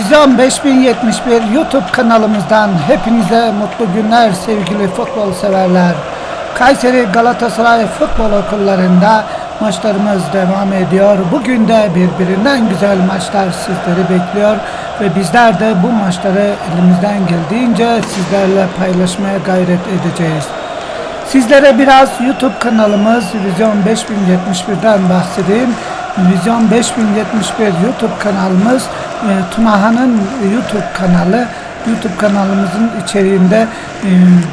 Vizyon 5071 YouTube kanalımızdan hepinize mutlu günler sevgili futbol severler. Kayseri Galatasaray Futbol Okullarında maçlarımız devam ediyor. Bugün de birbirinden güzel maçlar sizleri bekliyor ve bizler de bu maçları elimizden geldiğince sizlerle paylaşmaya gayret edeceğiz. Sizlere biraz YouTube kanalımız Vizyon 5071'den bahsedeyim. Vizyon 5071 YouTube kanalımız e, Tunaha'nın YouTube kanalı. YouTube kanalımızın içeriğinde e,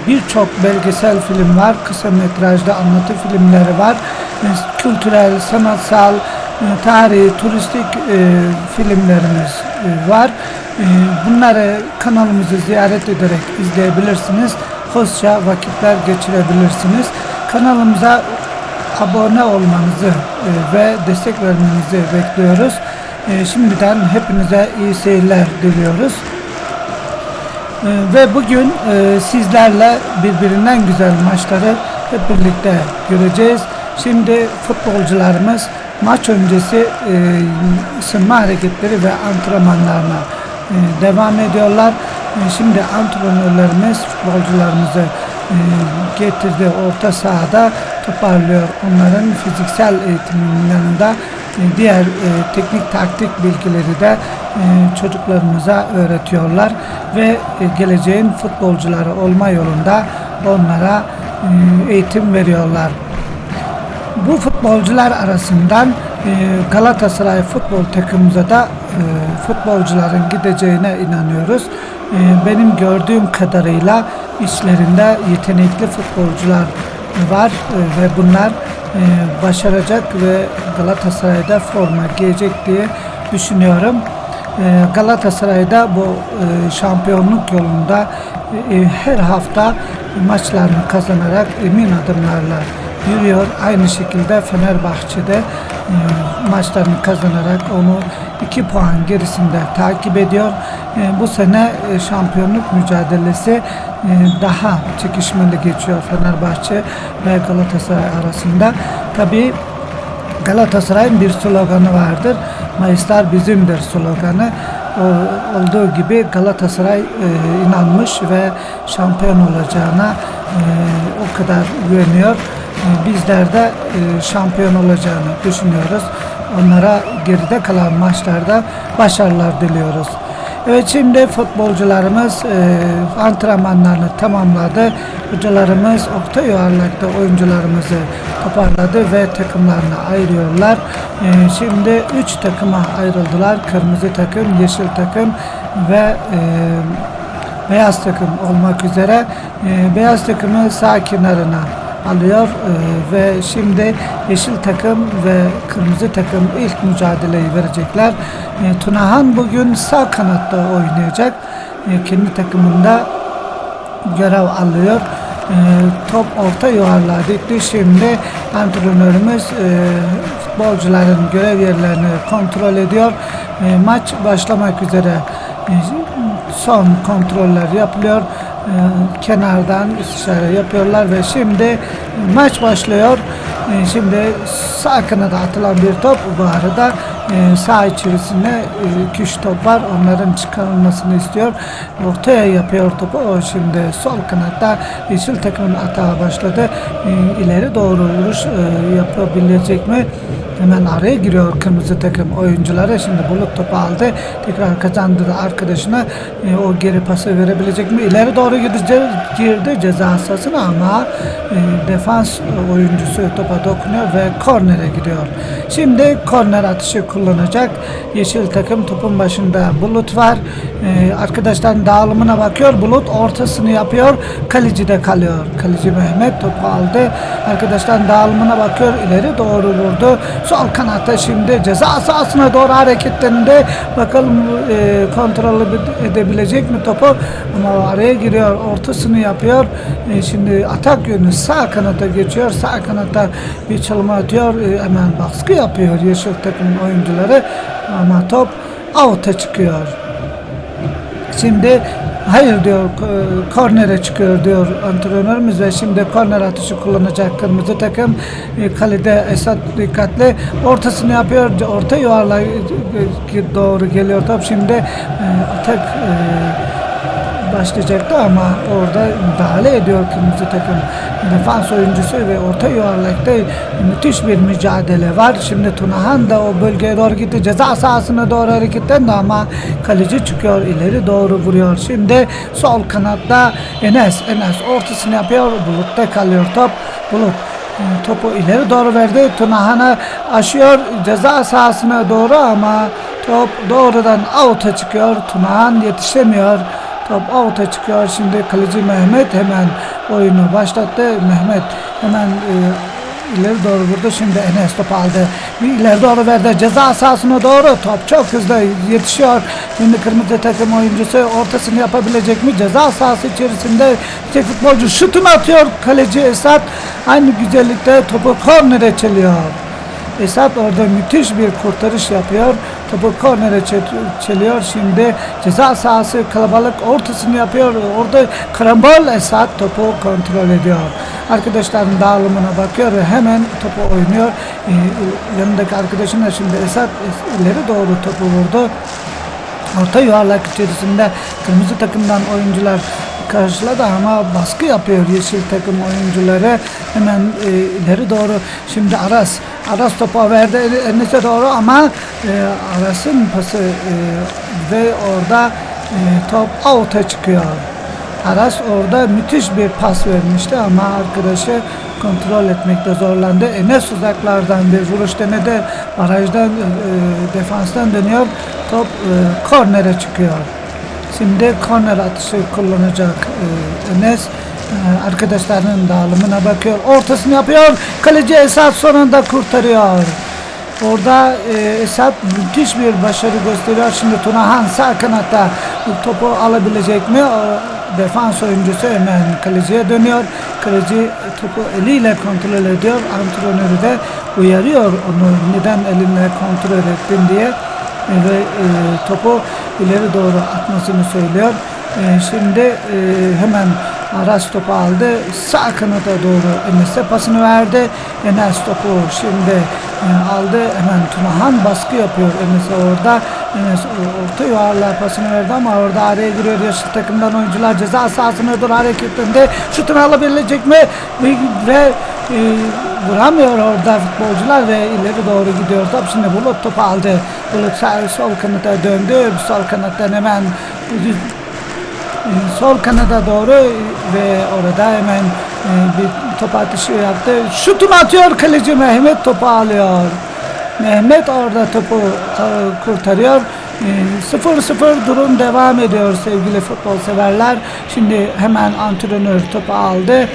birçok belgesel film var. Kısa metrajlı anlatı filmleri var. E, kültürel, sanatsal, e, tarihi, turistik e, filmlerimiz e, var. E, bunları kanalımızı ziyaret ederek izleyebilirsiniz. Hoşça vakitler geçirebilirsiniz. Kanalımıza abone olmanızı e, ve destek vermenizi bekliyoruz. E, Şimdiden hepinize iyi seyirler diliyoruz. E, Ve bugün sizlerle birbirinden güzel maçları hep birlikte göreceğiz. Şimdi futbolcularımız maç öncesi ısınma hareketleri ve antrenmanlarına devam ediyorlar. Şimdi antrenörlerimiz futbolcularımızı getirdi orta sahada toparlıyor. Onların fiziksel eğitiminin yanında e, diğer e, teknik taktik bilgileri de e, çocuklarımıza öğretiyorlar ve geleceğin futbolcuları olma yolunda onlara eğitim veriyorlar. Bu futbolcular arasından Galatasaray futbol takımımıza da futbolcuların gideceğine inanıyoruz. Benim gördüğüm kadarıyla içlerinde yetenekli futbolcular var e, ve bunlar e, başaracak ve Galatasaray'da forma giyecek diye düşünüyorum. E, Galatasaray'da bu şampiyonluk yolunda her hafta maçlarını kazanarak emin adımlarla yürüyor. Aynı şekilde Fenerbahçe'de e, maçlarını kazanarak onu 2 puan gerisinde takip ediyor. E, bu sene e, şampiyonluk mücadelesi daha çekişmeli geçiyor Fenerbahçe ve Galatasaray arasında. Tabii Galatasaray'ın bir sloganı vardır. Mayıslar bizimdir sloganı. O, olduğu gibi Galatasaray e, inanmış ve şampiyon olacağına e, o kadar güveniyor. Bizler de e, şampiyon olacağını düşünüyoruz. Onlara geride kalan maçlarda başarılar diliyoruz. Evet şimdi futbolcularımız e, antrenmanlarını tamamladı. Hocalarımız orta yuvarlakta oyuncularımızı toparladı ve takımlarına ayırıyorlar. E, şimdi 3 takıma ayrıldılar. Kırmızı takım, yeşil takım ve e, beyaz takım olmak üzere. E, beyaz takımı sağ kenarına alıyor e, ve şimdi yeşil takım ve kırmızı takım ilk mücadeleyi verecekler. E, Tunahan bugün sağ kanatta oynayacak. E, kendi takımında görev alıyor. Top orta yuvarlığa. Şimdi antrenörümüz futbolcuların görev yerlerini kontrol ediyor. Maç başlamak üzere son kontroller yapılıyor. E, kenardan istişare yapıyorlar ve şimdi maç başlıyor. E, şimdi sağ kanada atılan bir top bu arada e, sağ içerisinde e, iki üç top var. Onların çıkarılmasını istiyor. Ortaya yapıyor topu. O şimdi sol kanatta yeşil takımın atağa başladı. E, ileri doğru vuruş e, yapabilecek mi? Hemen araya giriyor kırmızı takım oyuncuları. Şimdi bulut topu aldı. Tekrar kazandı da arkadaşına e, o geri pası verebilecek mi? İleri doğru gidecek, girdi ceza sahasına ama e, defans oyuncusu topa dokunuyor ve kornere gidiyor. Şimdi korner atışı kullanacak. Yeşil takım topun başında bulut var. E, arkadaşların dağılımına bakıyor. Bulut ortasını yapıyor. Kaleci de kalıyor. Kaleci Mehmet topu aldı. Arkadaşların dağılımına bakıyor. İleri doğru vurdu. Sol kanatta şimdi ceza sahasına doğru hareketlerinde bakalım e, kontrol edebilecek mi topu ama araya giriyor ortasını yapıyor E, şimdi atak yönü sağ kanata geçiyor sağ kanata bir çalım atıyor E, hemen baskı yapıyor yeşil takımın oyuncuları ama top out'a çıkıyor Şimdi Hayır diyor ko- kornere çıkıyor diyor antrenörümüz ve şimdi korner atışı kullanacak kırmızı takım. E, Kalede Esat dikkatli ortasını yapıyor. Orta yuvarla doğru geliyor top. Şimdi e, atak e, başlayacaktı ama orada müdahale ediyor kırmızı takım defans oyuncusu ve orta yuvarlakta müthiş bir mücadele var. Şimdi Tunahan da o bölgeye doğru gitti. Ceza sahasına doğru hareketlendi ama kaleci çıkıyor ileri doğru vuruyor. Şimdi sol kanatta Enes. Enes ortasını yapıyor. Bulut'ta kalıyor top. Bulut e, topu ileri doğru verdi. Tunahan'a aşıyor ceza sahasına doğru ama top doğrudan out'a çıkıyor. Tunahan yetişemiyor. Top out'a çıkıyor. Şimdi kaleci Mehmet hemen oyunu başlattı. Mehmet hemen e, ileri doğru vurdu. Şimdi Enes top aldı. Bir ileri doğru verdi. Ceza sahasına doğru top çok hızlı yetişiyor. Şimdi kırmızı takım oyuncusu ortasını yapabilecek mi? Ceza sahası içerisinde bir futbolcu şutunu atıyor. Kaleci Esat aynı güzellikte topu kornere çeliyor. Esat orada müthiş bir kurtarış yapıyor. Topu kornere çe- çeliyor. Şimdi ceza sahası kalabalık ortasını yapıyor. Orada karambol Esat topu kontrol ediyor. Arkadaşların dağılımına bakıyor ve hemen topu oynuyor. Ee, yanındaki arkadaşına şimdi Esat ileri doğru topu vurdu. Orta yuvarlak içerisinde kırmızı takımdan oyuncular karşıladı ama baskı yapıyor yeşil takım oyuncuları. Hemen e, ileri doğru şimdi Aras. Aras topu verdi Enes'e doğru ama e, Aras'ın pası e, ve orada e, top out'a çıkıyor. Aras orada müthiş bir pas vermişti ama arkadaşı kontrol etmekte zorlandı. Enes uzaklardan bir vuruş denedi. Barajdan, e, defanstan dönüyor. Top e, kornere çıkıyor. Şimdi korner atışı kullanacak e, Enes. E, arkadaşlarının dağılımına bakıyor. Ortasını yapıyor. Kaleci Esat sonunda kurtarıyor. Orada e, Esat müthiş bir başarı gösteriyor. Şimdi Tunahan sağ kanatta topu alabilecek mi? Defans oyuncusu hemen kaleciye dönüyor. Kaleci topu eliyle kontrol ediyor. Antrenörü de uyarıyor onu neden elinle kontrol ettin diye ve e, topu ileri doğru atmasını söylüyor. E, şimdi e, hemen Aras topu aldı. Sağ kanata doğru Enes'e pasını verdi. Enes topu şimdi e, aldı. Hemen Tunahan baskı yapıyor Enes'e orada. Enes orta yuvarlığa pasını verdi ama orada araya giriyor yaşlı takımdan oyuncular ceza sahasına doğru hareketlendi. Şutunu alabilecek mi? Ve e, vuramıyor orada futbolcular ve ileri doğru gidiyor top. Şimdi Bulut topu aldı. Bulut sağ, sol kanata döndü. Sol kanattan hemen e, sol kanada doğru ve orada hemen e, bir top atışı yaptı. Şutunu atıyor kaleci Mehmet topu alıyor. Mehmet orada topu e, kurtarıyor. E, 0-0 durum devam ediyor sevgili futbol severler. Şimdi hemen antrenör topu aldı.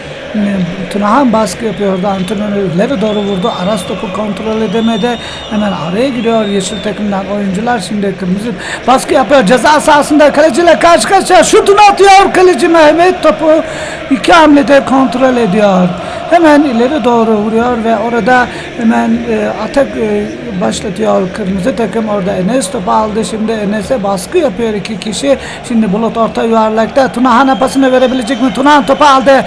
Tunahan baskı yapıyordu. Antrenör ileri doğru vurdu. Aras topu kontrol edemedi. Hemen araya giriyor yeşil takımdan oyuncular. Şimdi kırmızı baskı yapıyor. Ceza sahasında kaleciyle karşı karşıya şutunu atıyor. Kaleci Mehmet topu iki hamlede kontrol ediyor. Hemen ileri doğru vuruyor ve orada hemen e, atak e, başlatıyor kırmızı takım. Orada Enes topu aldı. Şimdi Enes'e baskı yapıyor iki kişi. Şimdi Bulut orta yuvarlakta. Tunahan'a pasını verebilecek mi? Tunahan topu aldı.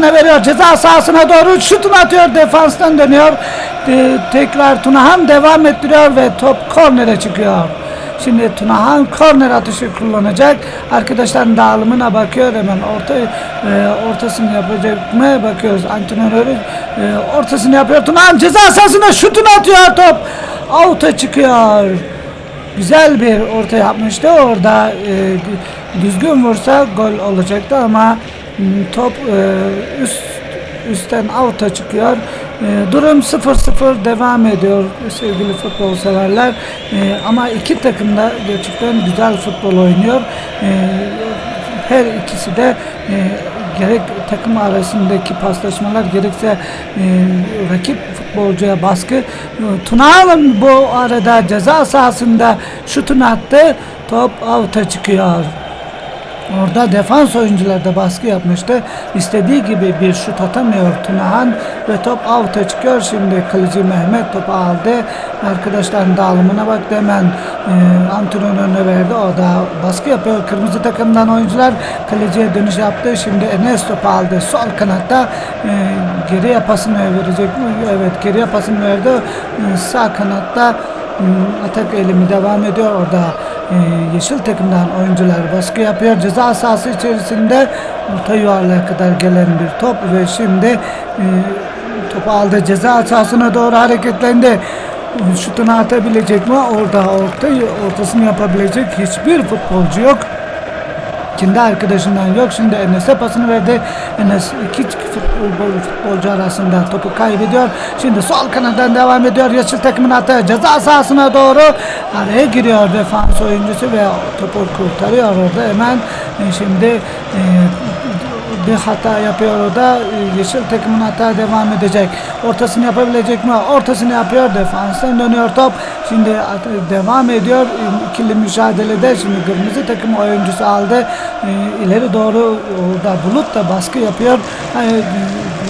Arkadaşına veriyor. Ceza sahasına doğru şutunu atıyor. Defanstan dönüyor. E, tekrar Tunahan devam ettiriyor ve top kornere çıkıyor. Şimdi Tunahan korner atışı kullanacak. Arkadaşların dağılımına bakıyor hemen orta e, ortasını yapacak mı bakıyoruz. Antrenörü e, ortasını yapıyor. Tunahan ceza sahasına şutunu atıyor top. Out'a çıkıyor. Güzel bir orta yapmıştı. Orada e, düzgün vursa gol olacaktı ama top e, üst üstten out'a çıkıyor. E, durum 0-0 devam ediyor sevgili futbol severler. E, ama iki takım da gerçekten güzel futbol oynuyor. Her ikisi de gerek takım arasındaki paslaşmalar gerekse rakip futbolcuya baskı. E, Tunağan bu arada ceza sahasında şutunu attı. Top out'a çıkıyor. Orada defans oyuncuları da baskı yapmıştı. İstediği gibi bir şut atamıyor Tunahan ve top out'a çıkıyor. Şimdi kaleci Mehmet topu aldı. Arkadaşların dağılımına baktı hemen e, antrenörüne verdi. O da baskı yapıyor. Kırmızı takımdan oyuncular kaleciye dönüş yaptı. Şimdi Enes topu aldı. Sol kanatta e, geriye pasını verecek mi? Evet geriye pasını verdi. E, sağ kanatta Hmm, atak eğilimi devam ediyor orada e, yeşil takımdan oyuncular baskı yapıyor ceza sahası içerisinde orta yuvarlığa kadar gelen bir top ve şimdi e, topu aldı ceza sahasına doğru hareketlendi şutunu atabilecek mi orada orta ortasını yapabilecek hiçbir futbolcu yok kendi arkadaşından yok. Şimdi Enes'e pasını verdi. Enes iki futbol, futbolcu arasında topu kaybediyor. Şimdi sol kanattan devam ediyor. Yeşil takımın atı ceza sahasına doğru araya giriyor defans oyuncusu ve topu kurtarıyor orada hemen. E, Şimdi e, bir hata yapıyor o da E, yeşil takımın hata devam edecek. Ortasını yapabilecek mi? Ortasını yapıyor. Defanstan dönüyor top. Şimdi devam ediyor. İkili mücadelede şimdi kırmızı takım oyuncusu aldı. E, ileri doğru orada Bulut da baskı yapıyor.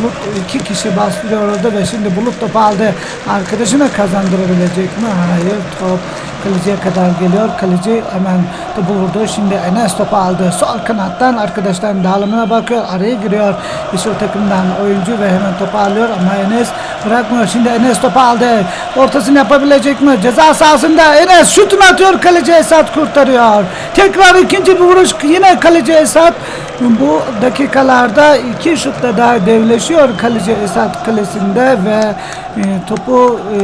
Bulut iki kişi bastırıyor orada ve şimdi Bulut topu aldı. Arkadaşına kazandırabilecek mi? Hayır. Top kaleciye kadar geliyor. Kaleci hemen topu vurdu. Şimdi Enes topu aldı. Sol kanattan arkadaşların dağılımına bakıyor. Araya giriyor. Yeşil takımdan oyuncu ve hemen topu alıyor ama Enes bırakmıyor. Şimdi Enes topu aldı. Ortasını yapabilecek mi? Ceza sahasında Enes şutunu atıyor. Kaleci Esat kurtarıyor. Tekrar ikinci bir vuruş. Yine kaleci Esat bu dakikalarda iki şutla daha devleşiyor kaleci Esat kalesinde ve e, topu e,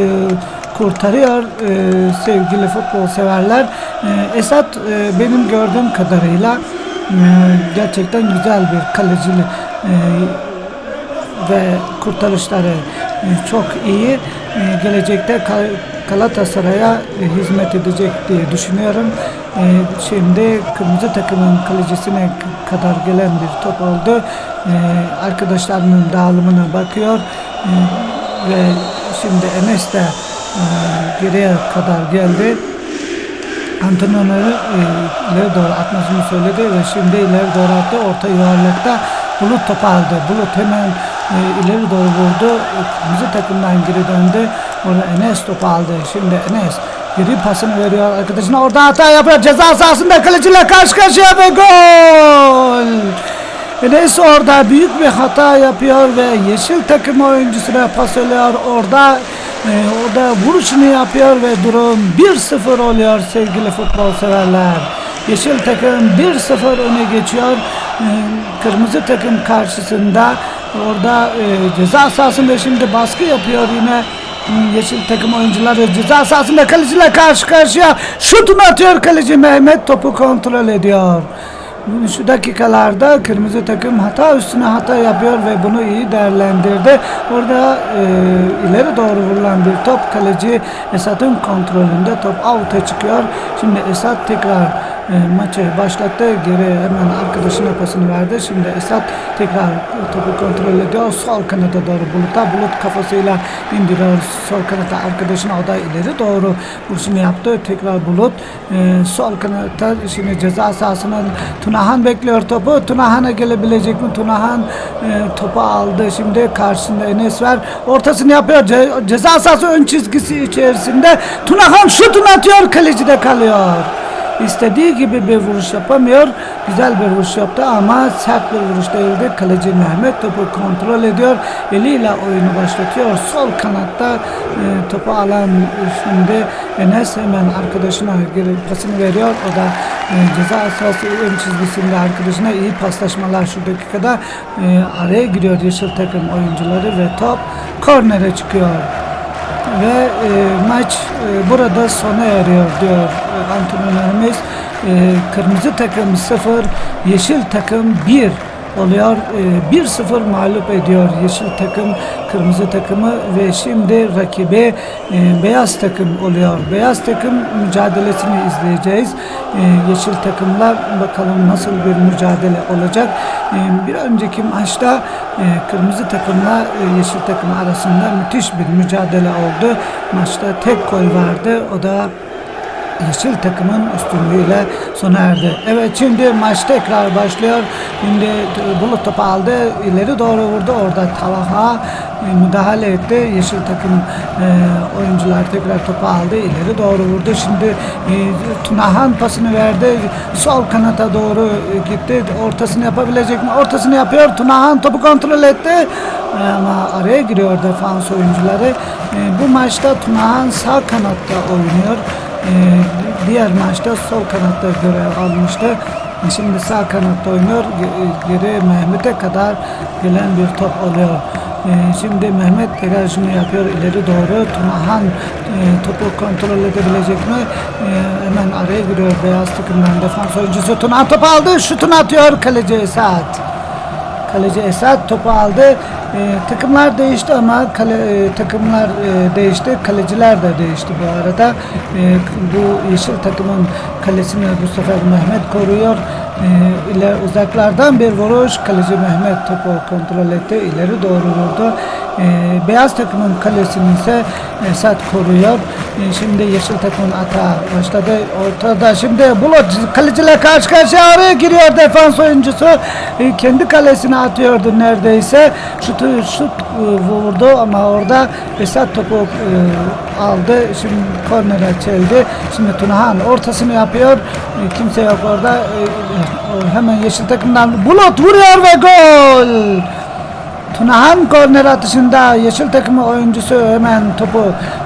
kurtarıyor e, sevgili futbol severler. E, Esat e, benim gördüğüm kadarıyla e, gerçekten güzel bir kalecili e, ve kurtarışları e, çok iyi. E, gelecekte Galatasaray'a e, hizmet edecek diye düşünüyorum. Şimdi kırmızı takımın kalecisine kadar gelen bir top oldu. Arkadaşlarının dağılımına bakıyor. Ve şimdi Enes de geriye kadar geldi. E, ileri doğru atmasını söyledi ve şimdi ileri attı. Orta yuvarlakta Bulut topu aldı. Bulut hemen e, ileri doğru vurdu. Kırmızı takımdan geri döndü. Orada Enes topu aldı. Şimdi Enes geri pasını veriyor arkadaşına. Orada hata yapıyor. Ceza sahasında kaleciyle karşı karşıya ve gol! Enes orada büyük bir hata yapıyor ve yeşil takım oyuncusuna pas oluyor. Orada e, orada vuruşunu yapıyor ve durum 1-0 oluyor sevgili futbol severler. Yeşil takım 1-0 öne geçiyor. E, Kırmızı takım karşısında orada e, ceza sahasında şimdi baskı yapıyor yine Hmm, Yeşil takım oyuncuları ceza sahasında kaleciyle karşı karşıya şutunu atıyor kaleci Mehmet topu kontrol ediyor. Şu dakikalarda kırmızı takım hata üstüne hata yapıyor ve bunu iyi değerlendirdi. Orada e, ileri doğru vurulan bir top kaleci Esat'ın kontrolünde top out'a çıkıyor. Şimdi Esat tekrar e, maçı başlattı. Geri hemen arkadaşına pasını verdi. Şimdi Esat tekrar topu kontrol ediyor. Sol kanata doğru Bulut'a. Bulut kafasıyla indiriyor sol kanata arkadaşına. O da ileri doğru vuruşunu yaptı. Tekrar Bulut e, sol kanata şimdi ceza sahasına Tunahan bekliyor topu. Tunahan'a gelebilecek mi? Tunahan e, topu aldı. Şimdi karşısında Enes var. Ortasını yapıyor. Ce- ceza sahası ön çizgisi içerisinde. Tunahan şutunu atıyor. Kaleci de kalıyor. İstediği gibi bir vuruş yapamıyor. Güzel bir vuruş yaptı ama sert bir vuruş değildi. Kaleci Mehmet topu kontrol ediyor. Eliyle oyunu başlatıyor. Sol kanatta e, topu alan şimdi Enes hemen arkadaşına pasını veriyor. O da e, ceza sahası ön çizgisinde arkadaşına iyi paslaşmalar şu dakikada e, araya giriyor yeşil takım oyuncuları ve top kornere çıkıyor ve e, maç e, burada sona eriyor diyor e, antrenörümüz. E, kırmızı takım 0, yeşil takım 1 oluyor. E, 1-0 mağlup ediyor yeşil takım kırmızı takımı ve şimdi rakibi e, beyaz takım oluyor. Beyaz takım mücadelesini izleyeceğiz. E, yeşil takımla bakalım nasıl bir mücadele olacak. E, bir önceki maçta e, kırmızı takımla e, yeşil takım arasında müthiş bir mücadele oldu. Maçta tek gol vardı. O da yeşil takımın üstünlüğüyle sona erdi. Evet şimdi maç tekrar başlıyor. Şimdi Bulut topu aldı. ileri doğru vurdu. Orada Talha e, müdahale etti. Yeşil takım e, oyuncular tekrar topu aldı. ileri doğru vurdu. Şimdi e, Tunahan pasını verdi. Sol kanata doğru e, gitti. Ortasını yapabilecek mi? Ortasını yapıyor. Tunahan topu kontrol etti. E, ama araya giriyor defans oyuncuları. E, bu maçta Tunahan sağ kanatta oynuyor. Ee, diğer maçta sol kanatta görev almıştı. Şimdi sağ kanatta oynuyor. Ge- Geri Mehmet'e kadar gelen bir top oluyor. Ee, şimdi Mehmet degajını yapıyor ileri doğru. Tunahan e, topu kontrol edebilecek mi? Ee, hemen araya giriyor beyaz takımdan defans oyuncusu. Tunahan topu aldı. Şutunu atıyor kaleci Esat. Kaleci Esat topu aldı. Ee, takımlar değişti ama kale, e, takımlar e, değişti. Kaleciler de değişti bu arada. Ee, bu yeşil takımın kalesini bu sefer Mehmet koruyor. Ee, iler, uzaklardan bir vuruş. Kaleci Mehmet topu kontrol etti. İleri doğru vurdu. Ee, beyaz takımın kalesini ise Esat koruyor. Ee, şimdi yeşil takımın ata başladı. Ortada şimdi Bulut kaleciyle karşı karşıya araya giriyor defans oyuncusu. Ee, kendi kalesine atıyordu neredeyse. Şutu şut e, vurdu ama orada Esat topu e, aldı. Şimdi kornere çeldi. Şimdi Tunahan ortasını yapıyor. E, kimse yok orada. E, e, hemen yeşil takımdan Bulut vuruyor ve gol. Tunahan korner atışında yeşil takımı oyuncusu hemen topu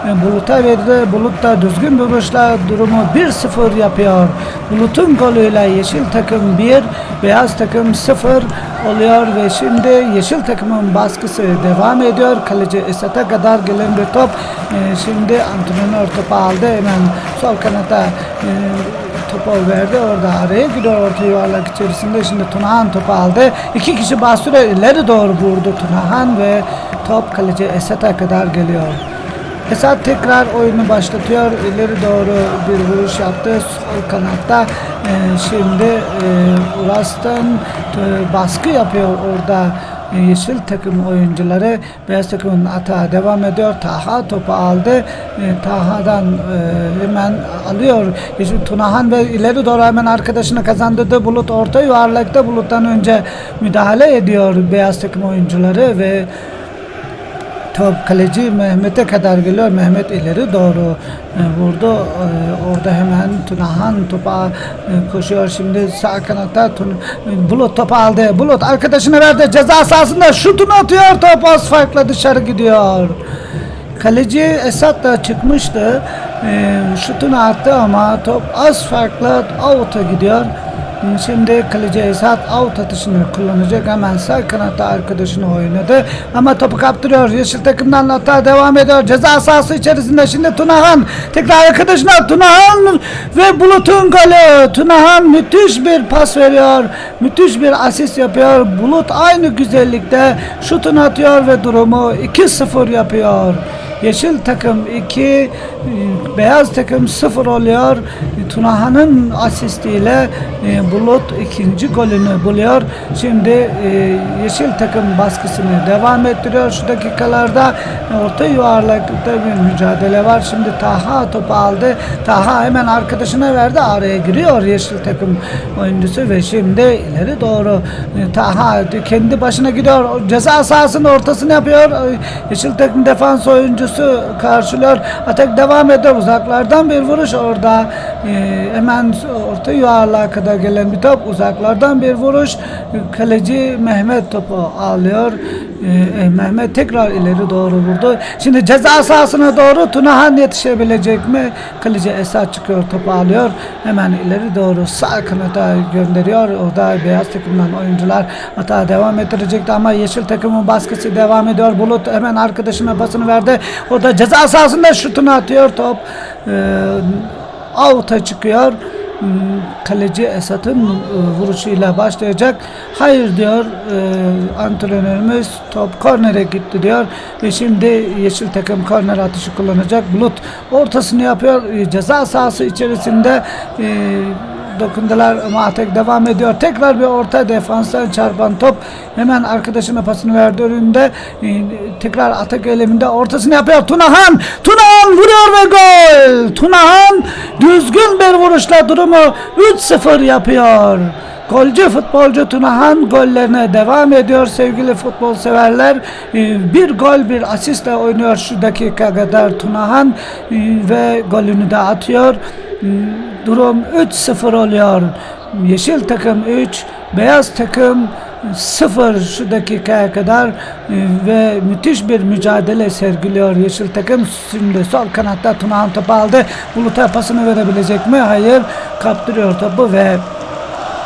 e, Bulut'a verdi. Bulut da düzgün bir vuruşla durumu 1-0 yapıyor. Bulut'un golüyle yeşil takım 1, beyaz takım 0 oluyor ve şimdi yeşil takımın baskısı devam ediyor. Kaleci Esat'a kadar gelen bir top. E, şimdi antrenör topu aldı. Hemen sol kanata e, topu verdi. Orada araya giriyor orta yuvarlak içerisinde. Şimdi Tunahan topu aldı. İki kişi bastırıyor. ileri doğru vurdu Tunahan ve top kaleci Esat'a kadar geliyor. Esat tekrar oyunu başlatıyor. İleri doğru bir vuruş yaptı. Sol kanatta e, şimdi e, Uras'tan e, baskı yapıyor orada yeşil takım oyuncuları beyaz takımın atağa devam ediyor. Taha topu aldı. E, Taha'dan e, hemen alıyor. Yeşil Tunahan ve ileri doğru hemen arkadaşını kazandırdı. Bulut orta yuvarlakta Bulut'tan önce müdahale ediyor beyaz takım oyuncuları ve Top kaleci Mehmet'e kadar geliyor. Mehmet ileri doğru e, vurdu. E, orada hemen Tunahan topa e, koşuyor. Şimdi sağ kanatta Bulut topu aldı. Bulut arkadaşına verdi. Ceza sahasında şutunu atıyor. Top az farkla dışarı gidiyor. Kaleci Esat da çıkmıştı. Şutunu attı ama top az farkla out'a gidiyor. Şimdi kaleci Esat out atışını kullanacak. Hemen sağ kanatta arkadaşını oynadı. Ama topu kaptırıyor. Yeşil takımdan hata devam ediyor. Ceza sahası içerisinde şimdi Tunahan. Tekrar arkadaşına Tunahan ve Bulut'un golü. Tunahan müthiş bir pas veriyor. Müthiş bir asist yapıyor. Bulut aynı güzellikte şutunu atıyor ve durumu 2-0 yapıyor. Yeşil takım 2, beyaz takım 0 oluyor. Tunahan'ın asistiyle e, Bulut ikinci golünü buluyor. Şimdi e, yeşil takım baskısını devam ettiriyor. Şu dakikalarda orta yuvarlakta bir mücadele var. Şimdi Taha topu aldı. Taha hemen arkadaşına verdi. Araya giriyor yeşil takım oyuncusu ve şimdi ileri doğru e, Taha kendi başına gidiyor. Ceza sahasının ortasını yapıyor. Yeşil takım defans oyuncusu karşılıyor. Atak devam ediyor. Uzaklardan bir vuruş orada. E, hemen orta yuvarlığa kadar gelen bir top. Uzaklardan bir vuruş. Kaleci Mehmet topu alıyor. E, Mehmet tekrar ileri doğru vurdu. Şimdi ceza sahasına doğru Tunahan yetişebilecek mi? Kaleci Esat çıkıyor topu alıyor. Hemen ileri doğru sağ kanata gönderiyor. Orada beyaz takımdan oyuncular hata devam ettirecekti ama yeşil takımın baskısı devam ediyor. Bulut hemen arkadaşına pasını verdi. Orada ceza sahasında şutunu atıyor top. E, out'a çıkıyor. Kaleci Esat'ın e, vuruşuyla başlayacak. Hayır diyor e, antrenörümüz top kornere gitti diyor ve şimdi yeşil takım korner atışı kullanacak. Bulut ortasını yapıyor. E, ceza sahası içerisinde e, dokundular ama Atek devam ediyor. Tekrar bir orta defanstan çarpan top hemen arkadaşına pasını verdi önünde. Ee, tekrar atak eyleminde ortasını yapıyor. Tunahan! Tunahan vuruyor ve gol! Tunahan düzgün bir vuruşla durumu 3-0 yapıyor. Golcü futbolcu Tunahan gollerine devam ediyor sevgili futbol severler. Ee, Bir gol bir asistle oynuyor şu dakika kadar Tunahan ee, ve golünü de atıyor. Durum 3-0 oluyor. Yeşil takım 3, beyaz takım 0 şu dakikaya kadar ee, ve müthiş bir mücadele sergiliyor Yeşil takım. Şimdi sol kanatta Tunahan topu aldı. Bulut'a pasını verebilecek mi? Hayır. Kaptırıyor topu ve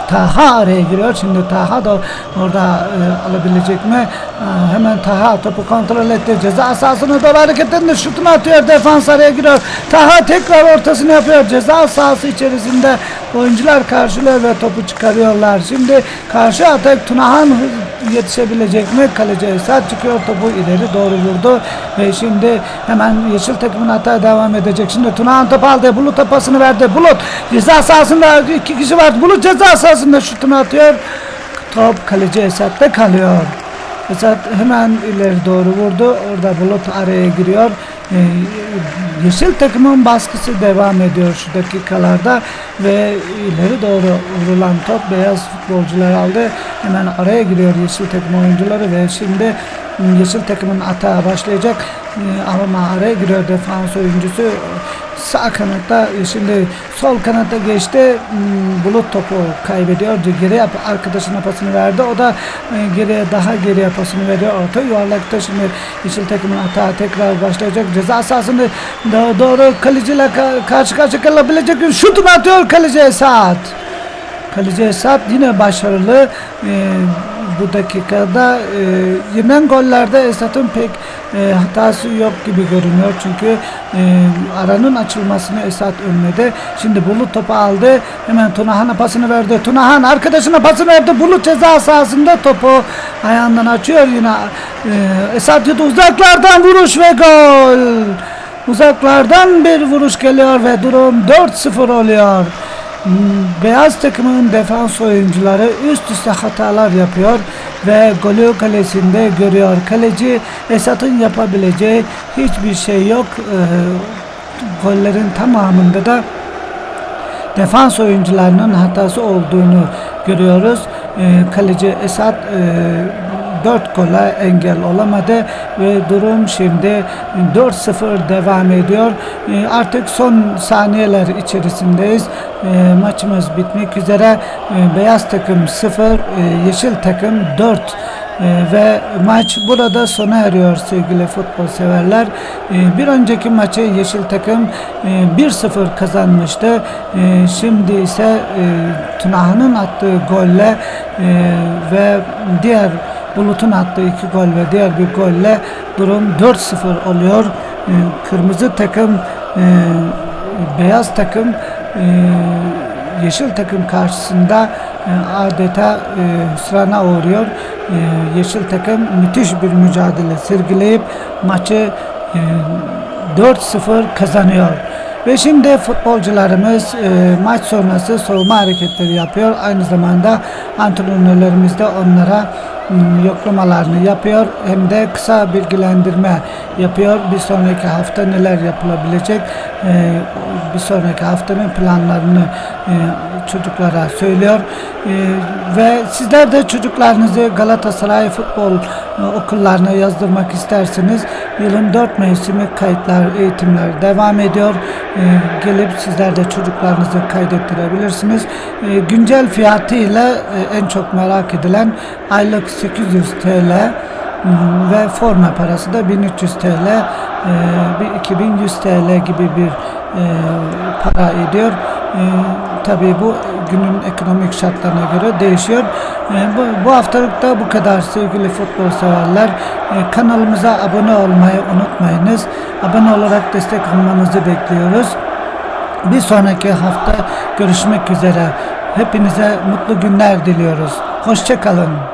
Taha araya giriyor. Şimdi Taha da orada e, alabilecek mi? E, hemen Taha topu kontrol etti. Ceza sahasına doğru hareketlendi. Şutunu atıyor. Defans araya giriyor. Taha tekrar ortasını yapıyor. Ceza sahası içerisinde oyuncular karşılıyor ve topu çıkarıyorlar. Şimdi karşı atak Tunahan yetişebilecek mi? Kaleci Esat çıkıyor. Topu ileri doğru vurdu. Ve şimdi hemen Yeşil takımın hata devam edecek. Şimdi Tunahan topu aldı. Bulut pasını verdi. Bulut ceza sahasında iki kişi var. Bulut ceza sahasında şutunu atıyor. Top kaleci Esat'ta kalıyor. Esat hemen ileri doğru vurdu. Orada Bulut araya giriyor. Ee, Yeşil takımın baskısı devam ediyor şu dakikalarda ve ileri doğru vurulan top beyaz futbolcular aldı. Hemen araya giriyor Yeşil takım oyuncuları ve şimdi Yeşil takımın atağa başlayacak Ee, ama araya giriyor defans oyuncusu sağ kanatta şimdi sol kanatta geçti. Hmm, bulut topu kaybediyor. Geri yap arkadaşına pasını verdi. O da e, geriye daha geriye pasını veriyor. Orta yuvarlakta şimdi yeşil takımın atağı tekrar başlayacak. Ceza sahasında doğru, kaleciyle ka- karşı karşıya kalabilecek şutunu atıyor kaleci Esat. Kaleci Esat yine başarılı. Ee, bu dakikada e, yenen gollerde Esat'ın pek e, hatası yok gibi görünüyor. Çünkü e, aranın açılmasını Esat önledi. Şimdi Bulut topu aldı. Hemen Tunahan'a pasını verdi. Tunahan arkadaşına pasını verdi. Bulut ceza sahasında topu ayağından açıyor yine. E, Esat yedi uzaklardan vuruş ve gol. Uzaklardan bir vuruş geliyor ve durum 4-0 oluyor. Beyaz takımın defans oyuncuları üst üste hatalar yapıyor ve golü kalesinde görüyor. Kaleci Esat'ın yapabileceği hiçbir şey yok. Ee, gollerin tamamında da defans oyuncularının hatası olduğunu görüyoruz. Ee, kaleci Esat e, 4 gola engel olamadı ve durum şimdi 4-0 devam ediyor. Ee, artık son saniyeler içerisindeyiz. Ee, maçımız bitmek üzere. Ee, beyaz takım 0, e, yeşil takım 4 ee, ve maç burada sona eriyor sevgili futbol severler. Bir önceki maçı Yeşil takım e, 1-0 kazanmıştı. Şimdi ise e, Tunahan'ın attığı golle e, ve diğer Bulut'un attığı iki gol ve diğer bir golle durum 4-0 oluyor. Ee, kırmızı takım e, beyaz takım e, yeşil takım karşısında e, adeta e, hüsrana uğruyor. Yeşil takım müthiş bir mücadele sergileyip maçı e, 4-0 kazanıyor. Ve şimdi futbolcularımız e, maç sonrası soğuma hareketleri yapıyor. Aynı zamanda antrenörlerimiz de onlara yoklamalarını yapıyor. Hem de kısa bilgilendirme yapıyor. Bir sonraki hafta neler yapılabilecek, e, bir sonraki haftanın planlarını e, çocuklara söylüyor. E, ve sizler de çocuklarınızı Galatasaray futbol okullarına yazdırmak isterseniz yılın 4 mevsimi kayıtlar, eğitimler devam ediyor. Gelip sizler de çocuklarınızı kaydettirebilirsiniz. Güncel fiyatıyla e, en çok merak edilen aylık 800 TL ve forma parası da 1300 TL, e, bir 2100 TL gibi bir e, para ediyor. E, tabii bu günün ekonomik şartlarına göre değişiyor. E, bu, bu haftalık da bu kadar sevgili futbol severler. Kanalımıza abone olmayı unutmayınız. Abone olarak destek olmanızı bekliyoruz. Bir sonraki hafta görüşmek üzere. Hepinize mutlu günler diliyoruz. Hoşçakalın.